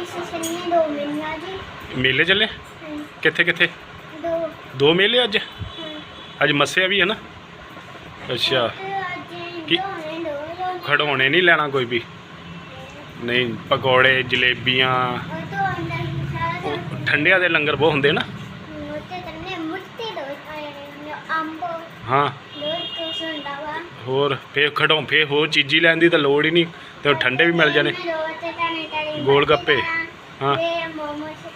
ਦੋ ਜੀ। ਮੇਲੇ ਚੱਲੇ? ਹਾਂ, ਕਿੱਥੇ ਕਿੱਥੇ? ਦੋ। ਦੋ ਮੇਲੇ ਅੱਜ। ਅੱਜ ਮੱਸਿਆ ਵੀ ਹੈ ਨਾ? ਅੱਛਾ। ਕੀ- ਖੜਾਉਣੇ ਨਹੀਂ ਲੈਣਾ ਕੋਈ ਵੀ? ਨਹੀਂ ਪਕੌੜੇ ਜਲੇਬੀਆਂ। ਉਹ ਤੋਂ ਅੰਦਰ ਹੀ ਸਾਰਾ ਉਹ ਠੰਡਿਆਂ ਦੇ ਲੰਗਰ ਬਹੁਤ ਹੁੰਦੇ ਨਾ? ਮੋਟੇ ਕਰਨੇ ਮੁੱਠੀ ਦੋ ਆਏ ਨੇ ਅੰਬ। ਹਾਂ। ਦੋ ਤੋਂ ਹੋਰ ਫੇਰ ਖੜਾਉ ਫੇਰ ਹੋਰ ਚੀਜ਼ੀ ਲੈਣ ਦੀ ਤਾਂ ਲੋੜ ਹੀ ਨਹੀਂ ਤੇ ਉਹ ਠੰਡੇ ਵੀ ਮਿਲ ਜਾਣੇ। ਦੋ ਤੇ ਗੋਲ ਗੱਪੇ। ਹਾਂ। ਤੇ ਮੋਮੋਸ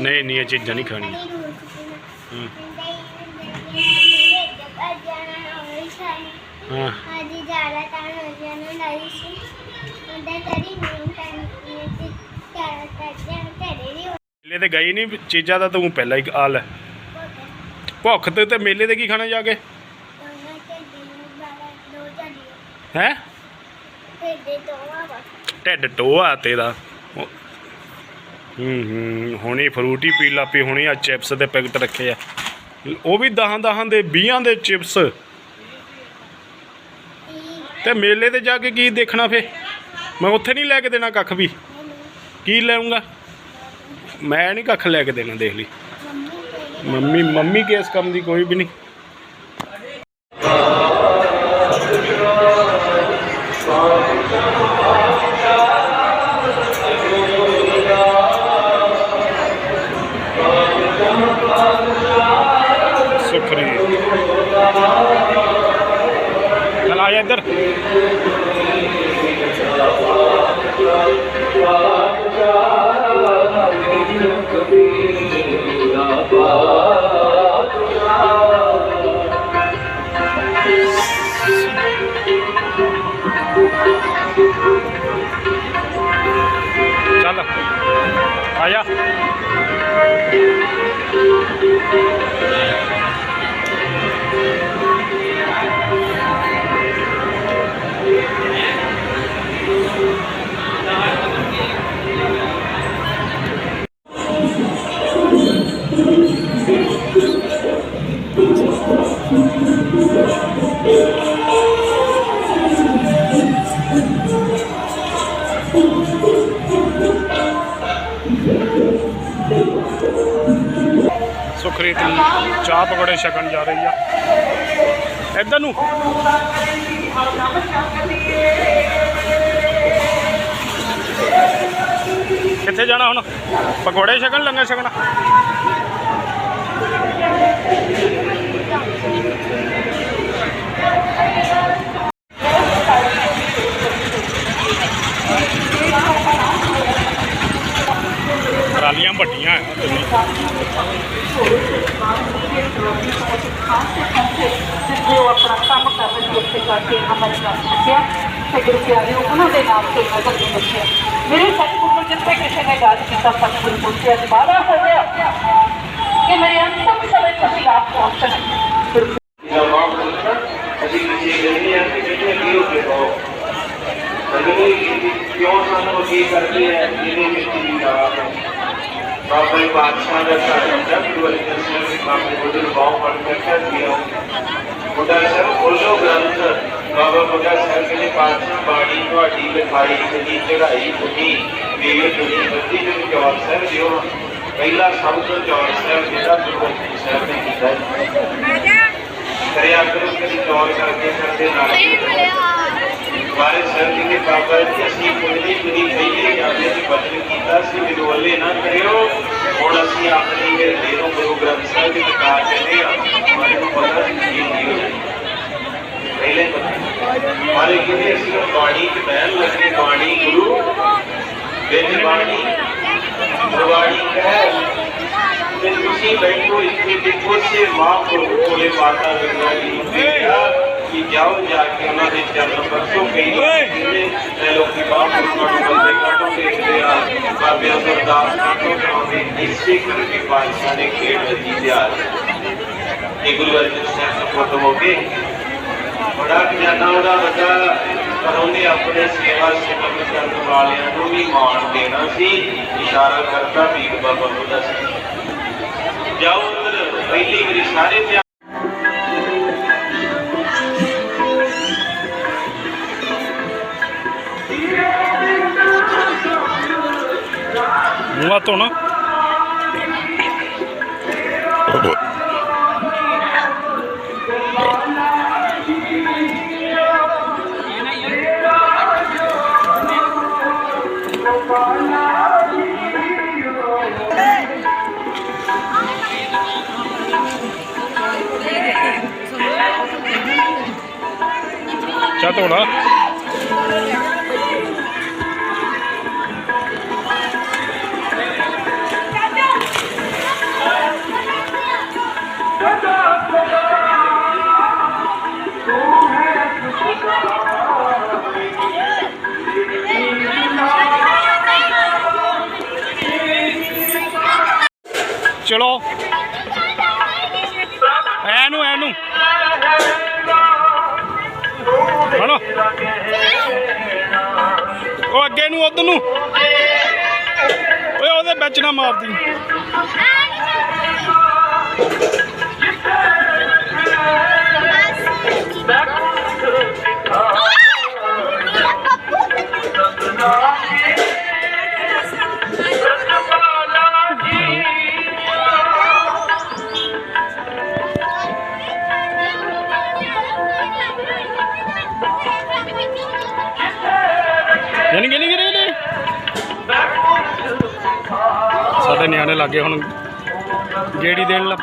ਨਹੀਂ ਨਹੀਂ ਇਹ ਚੀਜ਼ਾਂ ਨਹੀਂ ਖਾਣੀਆਂ। ਹੂੰ। ਹੂੰ। ਹਾਂ ਹਾਂ। ਅੱਜ ਤਾਂ ਹੋ ਜਾਣਾ ਨਹੀਂ ਸੀ। ਉਹਦਾ ਕਰੀ ਨਹੀਂ ਤਾਂ ਤੇ ਚਾਰ ਤਾਂ ਘਰੇ ਨਹੀਂ ਮੇਲੇ ਤੇ ਗਈ ਨਹੀਂ ਚੀਜ਼ਾਂ ਦਾ ਤੂੰ ਪਹਿਲਾਂ ਹੀ ਆ ਲੈ। ਭੁੱਖ ਤੇ ਤੇ ਮੇਲੇ ਤੇ ਕੀ ਖਾਣਾ ਜਾ ਕੇ? ਤੇ ਹੈ? ਤੇ ਦੋ ਆਵਾ ਢਿੱਡ ਟੋਆ ਤੇਰਾ ਉਹ- ਹੂੰ ਹੂੰ, ਹੁਣੀ ਫਰੂਟੀ ਪੀ ਲਾ ਪੀ ਹੁਣੀ ਆ ਚਿਪਸ ਦੇ ਪੈਕਟ ਰੱਖੇ ਆ। ਉਹ ਵੀ ਦਹਾਂ ਦਹਾਂ ਦੇ 20 ਦੇ ਚਿਪਸ। ਤੇ ਮੇਲੇ ਤੇ ਜਾ ਕੇ ਕੀ ਦੇਖਣਾ ਫੇ ਮੈਂ ਉੱਥੇ ਨਹੀਂ ਲੈ ਕੇ ਦੇਣਾ ਕੱਖ ਵੀ। ਕੀ ਲੈਉਂਗਾ ਮੈਂ ਨਹੀਂ ਕੱਖ ਲੈ ਕੇ ਦੇਣਾ, ਦੇਖ ਲਈ। ਮੰਮੀ ਮੰਮੀ ਕੇ ਇਸ ਕੰਮ ਦੀ ਕੋਈ ਵੀ ਨਹੀਂ। ਚਲ ਆ ਜਾ ਇੱਧਰ ਸੁਖਰੀਤ ਚਾਹ ਪਕੌੜੇ ਛਕਣ ਜਾ ਰਹੀ ਆ। ਇੱਧਰ ਨੂੰ। ਕਿੱਥੇ ਜਾਣਾ ਹੁਣ? ਪਕੌੜੇ ਛਕਣ, ਲੰਗਰ ਛਕਣਾ ਟਰਾਲੀਆਂ ਵੱਡੀਆਂ ਆ ਤੁਸੀਂ ਜਿੱਥੇ ਉਹ ਆਪਣਾ ਕੰਮ ਕਰ ਰਹੇ ਸੀ ਉੱਥੇ ਕਰਕੇ ਅਮਲ ਕਰ ਸਕਿਆ ਤੇ ਗੁਰੂ ਪਿਆਰੇ ਉਹਨਾਂ ਦੇ ਨਾਮ ਤੇ ਨਜ਼ਰ ਨਹੀਂ ਬਖਸ਼ਿਆ ਮੇਰੇ ਸਤਿਗੁਰੂ ਨੂੰ ਜਿੱਥੇ ਕਿਸੇ ਨੇ ਗੱਲ ਕੀਤਾ ਸਤਿਗੁਰੂ ਪੁੱਛਿਆ ਦੁਬਾਰਾ ਹੋ ਗਿਆ ਕਿ ਮੇਰੇ ਅੰਤਮ ਸਮੇਂ ਤੁਸੀਂ ਆਪ ਪਹੁੰਚਣਾ ਅਸੀਂ ਕਿਸੇ ਗਏ ਆ ਕਿ ਜਿਹੜੇ ਕੀ ਹੋ ਕੇ ਹੋ ਅਗਲੇ ਕਿਉਂ ਸਾਨੂੰ ਕੀ ਕਰਦੀ ਹੈ ਇਹਦੇ ਵਿੱਚ ਵੀ ਆ ਬਾਬਾ ਜੀ ਬਾਦਸ਼ਾਹ ਦਾ ਸਾਡਾ ਗੁਰੂ ਅਰਜਨ ਸਿੰਘ ਜੀ ਬਾਬੇ ਬੁੱਢੇ ਨੂੰ ਬਾਹ ਫੜ ਕੇ ਕਹਿ ਦਿਆ ਬੁੱਢਾ ਸਾਹਿਬ ਬੋਲੋ ਗ੍ਰੰਥ ਬਾਬਾ ਬੁੱਢਾ ਸਾਹਿਬ ਕਹਿੰਦੇ ਪਾਤਸ਼ਾਹ ਬਾਣੀ ਤੁਹਾਡੀ ਲਿਖਾਈ ਸਜੀ ਚੜਾਈ ਸੁਣੀ ਵੀਰ ਸੁਣੀ ਬੱਤੀ ਦੇ ਜਵਾਬ ਸਾਹਿਬ ਦਿਓ। ਪਹਿਲਾ ਸਭ ਤੋਂ ਜਵਾਬ ਸਾਹਿਬ ਜਿਹੜਾ ਗੁਰੂ ਅਰਜਨ ਸਾਹਿਬ ਨੇ ਕੀਤਾ ਕਰਿਆ ਕਰੋ, ਕਦੀ ਚੌਰ ਕਰਕੇ ਕਰਦੇ ਨਾਲ ਸਰ ਜੀ ਦੇ ਬਾਬਾ ਜੀ ਅਸੀਂ ਕੋਈ ਕੋਈ ਪਹਿਲੇ ਜਾਂਦੇ ਸੀ ਬਚਨ ਕੀਤਾ ਸੀ ਵਿਦੋਲੇ ਨਾ ਕਰਿਓ ਹੁਣ ਅਸੀਂ ਆਪਣੀ ਦੇ ਦੇਰੋਂ ਗੁਰੂ ਗ੍ਰੰਥ ਸਾਹਿਬ ਦੀ ਕਿਤਾਬ ਕਹਿੰਦੇ ਆ ਮੈਨੂੰ ਪਤਾ ਸੀ ਕੀ ਨਹੀਂ ਹੋ ਜਾਣੀ ਪਹਿਲੇ ਪਤਾ ਮਾਰੇ ਕਿਤੇ ਅਸੀਂ ਉਹ ਬਾਣੀ ਚ ਬਹਿਣ ਲੱਗੇ ਬਾਣੀ ਗੁਰੂ ਵਿੱਚ ਬਾਣੀ ਗੁਰਬਾਣੀ ਕਹਿ ਤੇ ਤੁਸੀਂ ਬੈਠੋ ਇੱਥੇ ਦੇਖੋ ਸੇ ਮਹਾਂਪੁਰਖ ਕੋਲੇ ਮਾਤਾ ਗੰਗਾ ਜੀ ਨੂੰ ਦੇਖਿਆ ਕਿ ਜਾਓ ਜਾ ਕੇ ਉਹਨਾਂ ਦੇ ਚਰਨ ਬਰਸੋ ਕਈ ਜਿਹੜੇ ਲੋਕੀ ਮਹਾਂਪੁਰਖਾਂ ਨੂੰ ਬੰਦੇ ਕਾਟੋ ਦੇਖਦੇ ਆ। ਬਾਬਿਆਂ ਸਰਦਾਸ ਕਾਟੋ ਕਰਾਉਂਦੇ ਇਸੇ ਕਰਕੇ ਬਾਦਸ਼ਾਹ ਨੇ ਖੇਡ ਲੱਗੀ ਤਿਆਰ ਇਹ ਗੁਰੂ ਅਰਜਨ ਸਾਹਿਬ ਤੋਂ ਫੋਟੋ ਹੋ ਕੇ ਬੜਾ ਖਜ਼ਾਨਾ ਉਹਦਾ ਵੱਡਾ ਪਰ ਉਹਨੇ ਆਪਣੇ ਸੇਵਾ ਸਿਮਰਨ ਕਰਨ ਵਾਲਿਆਂ ਨੂੰ ਵੀ ਮਾਣ ਦੇਣਾ ਸੀ। ਇਸ਼ਾਰਾ ਕਰਦਾ ਵੀਰ ਬਾਬਾ ਬੁੱਢਾ ਸਿੰਘ। ਜਾਓ ਉਧਰ ਪਹਿਲੀ ਵਾਰੀ ਸਾਰੇ મૂવાતો ન ചാത്തോടാ ਧੋਣਾ ਚਾਹ ਧੋਣਾ ਚਲੋ ਐਨੂੰ ਐਨੂੰ ਹਣੋ ਉਹ ਅੱਗੇ ਨੂੰ, ਉਧਰ ਨੂੰ। ਓਏ, ਉਹਦੇ ਵਿੱਚ ਨਾ ਮਾਰਦੀ। ਯਾਨੀ ਕਿ ਨਹੀਂ ਗਰੇ ਸਾਡੇ ਨਿਆਣੇ ਲੱਗੇ ਹੁਣ ਗੇੜੀ ਦੇਣ ਲੱਗ